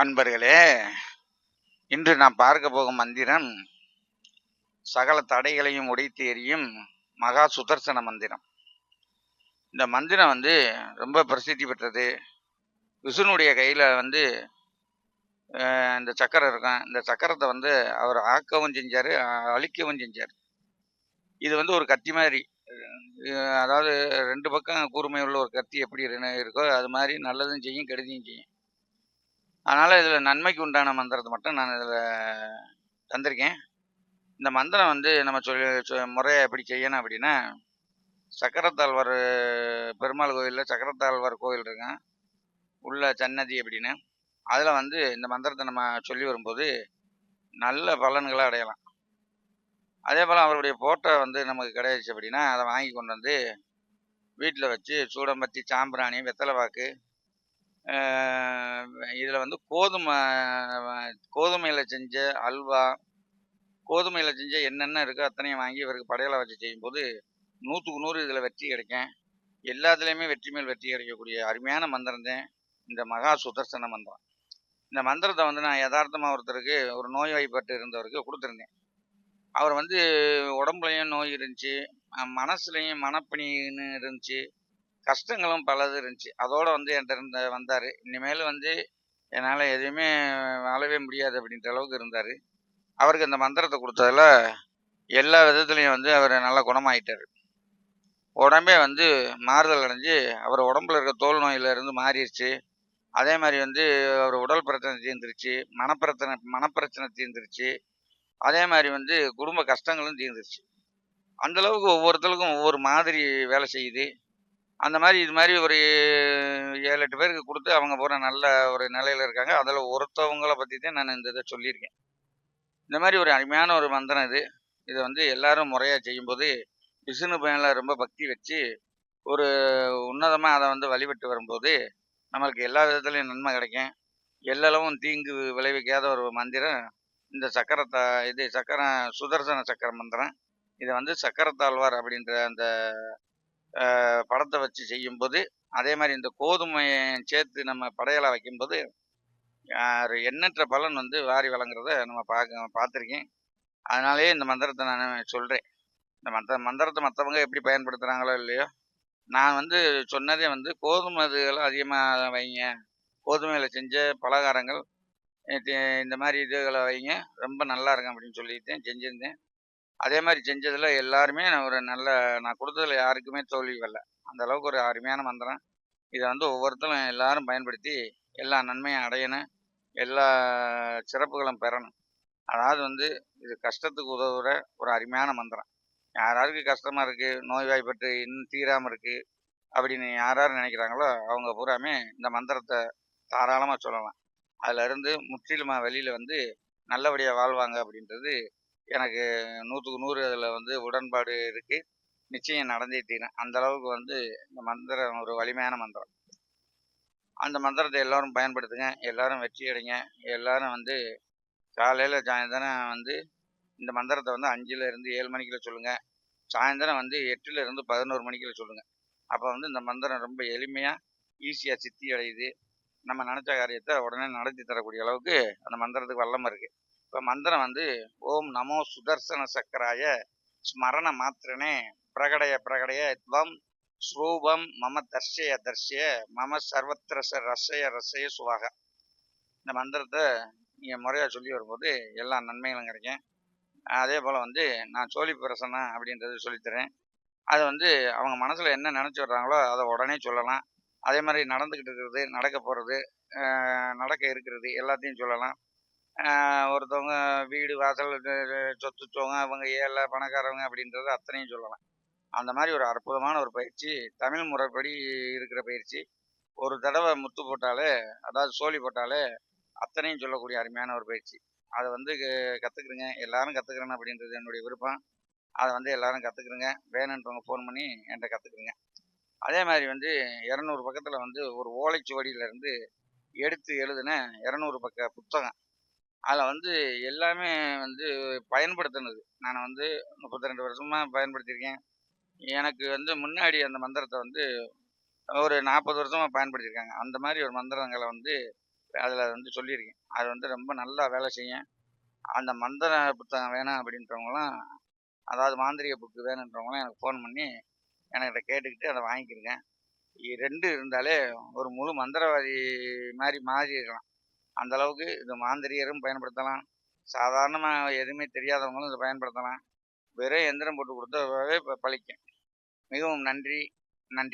அன்பர்களே இன்று நாம் பார்க்க போகும் மந்திரம் சகல தடைகளையும் உடைத்து எறியும் மகா சுதர்சன மந்திரம். இந்த மந்திரம் வந்து ரொம்ப பிரசித்தி பெற்றது. விஷ்ணுடைய கையில் வந்து இந்த சக்கரம் இருக்கும். இந்த சக்கரத்தை வந்து அவர் ஆக்கவும் செஞ்சார் அழிக்கவும் செஞ்சார். இது வந்து ஒரு கத்தி மாதிரி. அதாவது ரெண்டு பக்கம் கூர்மை உள்ள ஒரு கத்தி எப்படி இருக்கோ அது மாதிரி நல்லதும் செய்யும் கெடுதியும் செய்யும். அதனால் இதில் நன்மைக்கு உண்டான மந்திரத்தை மட்டும் நான் இதில் தந்திருக்கேன். இந்த மந்திரம் வந்து நம்ம சொல்லி முறையை எப்படி செய்யணும் அப்படின்னா சக்கரத்தாழ்வார் பெருமாள் கோயிலில் சக்கரத்தாழ்வார் கோயில் இருக்கும் உள்ள சன்னதி அப்படின்னு. அதில் வந்து இந்த மந்திரத்தை நம்ம சொல்லி வரும்போது நல்ல பலன்களை அடையலாம். அதே போல் அவருடைய ஃபோட்டோ வந்து நமக்கு கிடையாச்சு அப்படின்னா அதை வாங்கி கொண்டு வந்து வீட்டில் வச்சு சூடம்பத்தி சாம்பிராணி வெத்தலை பாக்கு இதில் வந்து கோதுமை கோதுமையில் செஞ்ச அல்வா கோதுமையில் செஞ்ச என்னென்ன இருக்கோ அத்தனையும் வாங்கி இவருக்கு படையலை வச்சு செய்யும்போது நூற்றுக்கு நூறு இதில் வெற்றி கிடைக்கும். எல்லாத்துலேயுமே வெற்றி மேல் வெற்றி கிடைக்கக்கூடிய அருமையான மந்திரம் தான் இந்த மகா சுதர்சன மந்திரம். இந்த மந்திரத்தை வந்து நான் யதார்த்தமாக ஒருத்தருக்கு ஒரு நோய் வாய்ப்பட்டு இருந்தவருக்கு கொடுத்துருந்தேன். அவர் வந்து உடம்புலையும் நோய் இருந்துச்சு மனசுலையும் மனப்பணின்னு இருந்துச்சு. கஷ்டங்களும் பலது இருந்துச்சு. அதோடு வந்து என்கிட்ட இருந்த வந்தார். இனிமேல் வந்து என்னால் எதுவுமே வாழவே முடியாது அப்படின்ற அளவுக்கு இருந்தார். அவருக்கு அந்த மந்திரத்தை கொடுத்ததில் எல்லா விதத்துலேயும் வந்து அவர் நல்லா குணமாயிட்டார். உடம்பே வந்து மாறுதல் அடைஞ்சு அவர் உடம்புல இருக்க தோல் நோயிலிருந்து மாறிடுச்சு. அதே மாதிரி வந்து அவர் உடல் பிரச்சனை தீர்ந்துருச்சு மனப்பிரச்சனை மனப்பிரச்சனை தீர்ந்துருச்சு. அதே மாதிரி வந்து குடும்ப கஷ்டங்களும் தீர்ந்துருச்சு. அந்த அளவுக்கு ஒவ்வொருத்தருக்கும் ஒவ்வொரு மாதிரி வேலை செய்யுது. அந்த மாதிரி இது மாதிரி ஒரு ஏழு எட்டு பேருக்கு கொடுத்து அவங்க பூரா நல்ல ஒரு நிலையில் இருக்காங்க. அதில் ஒருத்தவங்கள பற்றி தான் நான் இந்த இதை சொல்லியிருக்கேன். இந்த மாதிரி ஒரு அருமையான ஒரு மந்திரம் இது. இதை வந்து எல்லாரும் முறையாக செய்யும்போது விஷ்ணு பயனில் ரொம்ப பக்தி வச்சு ஒரு உன்னதமாக அதை வந்து வழிபட்டு வரும்போது நம்மளுக்கு எல்லா விதத்துலையும் நன்மை கிடைக்கும். எல்லளவும் தீங்கு விளைவிக்காத ஒரு மந்திரம். இந்த சக்கரத்தை இது சக்கரம் சுதர்சன சக்கர மந்திரம். இதை வந்து சக்கரத்தாழ்வார் அப்படின்ற அந்த படத்தை வச்சு செய்யும்போது அதே மாதிரி இந்த கோதுமையை சேர்த்து நம்ம படையலாக வைக்கும்போது ஒரு எண்ணற்ற பலன் வந்து வாரி வழங்குறத நம்ம பார்க்க பார்த்துருக்கேன். அதனாலேயே இந்த மந்திரத்தை நான் சொல்கிறேன் இந்த மந்திர மந்திரத்தை மற்றவங்க எப்படி பயன்படுத்துகிறாங்களோ இல்லையோ நான் வந்து சொன்னதே வந்து கோதுமை இதுகளை அதிகமாக வைங்க. கோதுமையில் செஞ்ச பலகாரங்கள் இந்த மாதிரி இதுகளை வைங்க. ரொம்ப நல்லா இருக்கும் அப்படின்னு சொல்லிட்டு செஞ்சுருந்தேன். அதே மாதிரி செஞ்சதில் எல்லாருமே நான் ஒரு நல்ல நான் கொடுத்ததுல யாருக்குமே தோல்வி வரல. அந்த அளவுக்கு ஒரு அருமையான மந்திரம். இதை வந்து ஒவ்வொருத்தரும் எல்லாரும் பயன்படுத்தி எல்லா நன்மையும் அடையணும். எல்லா சிறப்புகளும் பெறணும். அதாவது வந்து இது கஷ்டத்துக்கு உதவுற ஒரு அருமையான மந்திரம். யாராருக்கு கஷ்டமாக இருக்குது நோய்வாய்ப்பட்டு இன்னும் தீராமல் இருக்குது அப்படின்னு யார் யார் நினைக்கிறாங்களோ அவங்க பூராமே இந்த மந்திரத்தை தாராளமாக சொல்லலாம். அதிலிருந்து முற்றிலுமாக வெளியில் வந்து நல்லபடியாக வாழ்வாங்க அப்படின்றது எனக்கு நூற்றுக்கு நூறு அதில் வந்து உடன்பாடு இருக்குது நிச்சயம் நடந்தே தீரும். அந்த அளவுக்கு வந்து இந்த மந்திரம் ஒரு வலிமையான மந்திரம். அந்த மந்திரத்தை எல்லாரும் பயன்படுத்துங்க. எல்லாரும் வெற்றி அடைங்க. எல்லாரும் வந்து காலையில் சாயந்தரம் வந்து இந்த மந்திரத்தை வந்து அஞ்சுல இருந்து ஏழு மணிக்குள்ள சொல்லுங்கள் சாயந்தரம் வந்து எட்டுல இருந்து பதினோரு மணிக்குள்ள சொல்லுங்கள் அப்போ வந்து இந்த மந்திரம் ரொம்ப எளிமையாக ஈஸியாக சித்தி அடையுது. நம்ம நினச்ச காரியத்தை உடனே நடத்தி தரக்கூடிய அளவுக்கு அந்த மந்திரத்துக்கு வல்லமை இருக்குது இப்போ மந்திரம் வந்து ஓம் நமோ சுதர்சன சக்கராய ஸ்மரண மாத்திரனே பிரகடய பிரகடய துவம் ஸ்ரூபம் மம தர்ஷய தர்ஷய மம சர்வத்திர ரசய ரசய சுவாக. இந்த மந்திரத்தை நீங்கள் முறையாக சொல்லி வரும்போது எல்லா நன்மைகளும் கிடைக்கும். அதே போல் வந்து நான் சோழி பிரசனம் அப்படின்றது சொல்லித்தரேன் அது வந்து அவங்க மனசில் என்ன நினச்சி வர்றாங்களோ அதை உடனே சொல்லலாம். அதே மாதிரி நடந்துக்கிட்டு இருக்கிறது நடக்க போகிறது நடக்க இருக்கிறது எல்லாத்தையும் சொல்லலாம். ஒருத்தவங்க வீடு வாசல் இது- சொத்து அவங்க ஏழை பணக்காரவங்க அப்படின்றத அத்தனையும் சொல்லலாம். அந்த மாதிரி ஒரு அற்புதமான ஒரு பயிற்சி தமிழ் முறைப்படி இருக்கிற பயிற்சி. ஒரு தடவை முத்து போட்டாலே அதாவது சோழி போட்டாலே அத்தனையும் சொல்லக்கூடிய அருமையான ஒரு பயிற்சி. அதை வந்து கற்றுக்குறேங்க எல்லாரும் கற்றுக்குறேன் அப்படின்றது என்னுடைய விருப்பம். அதை வந்து எல்லாரும் கற்றுக்குறேங்க வேணுன்றவங்க ஃபோன் பண்ணி என்கிட்ட கற்றுக்குறேங்க அதே மாதிரி வந்து இரநூறு பக்கத்தில் வந்து ஒரு ஓலைச்சுவடியிலேருந்து எடுத்து எழுதின இரநூறு பக்க புத்தகம். அதில் வந்து எல்லாமே வந்து பயன்படுத்தினது. நான் வந்து முப்பத்தி ரெண்டு வருஷமாக பயன்படுத்தியிருக்கேன். எனக்கு வந்து முன்னாடி அந்த மந்திரத்தை வந்து ஒரு நாற்பது வருஷமாக பயன்படுத்தியிருக்காங்க. அந்த மாதிரி ஒரு மந்திரங்களை வந்து அதில் வந்து சொல்லியிருக்கேன். அது வந்து ரொம்ப நல்லா வேலை செய்யும். அந்த மந்திர புத்தகம் வேணாம் அப்படின்றவங்களாம் அதாவது மாந்திரிக புக்கு வேணுன்றவங்களாம் எனக்கு ஃபோன் பண்ணி என்கிட்ட கேட்டுக்கிட்டு அதை வாங்கிக்கிருக்கேன் ரெண்டு இருந்தாலே ஒரு முழு மந்திரவாதி மாதிரி மாறிடலாம். அந்த அளவுக்கு இது மாந்திரியரும் பயன்படுத்தலாம். சாதாரணமாக எதுவுமே தெரியாதவங்களும் இதை பயன்படுத்தலாம். வெறும் எந்திரம் போட்டு கொடுத்தாவே இப்போ பலிக்கும் மிகவும் நன்றி. நன்றி.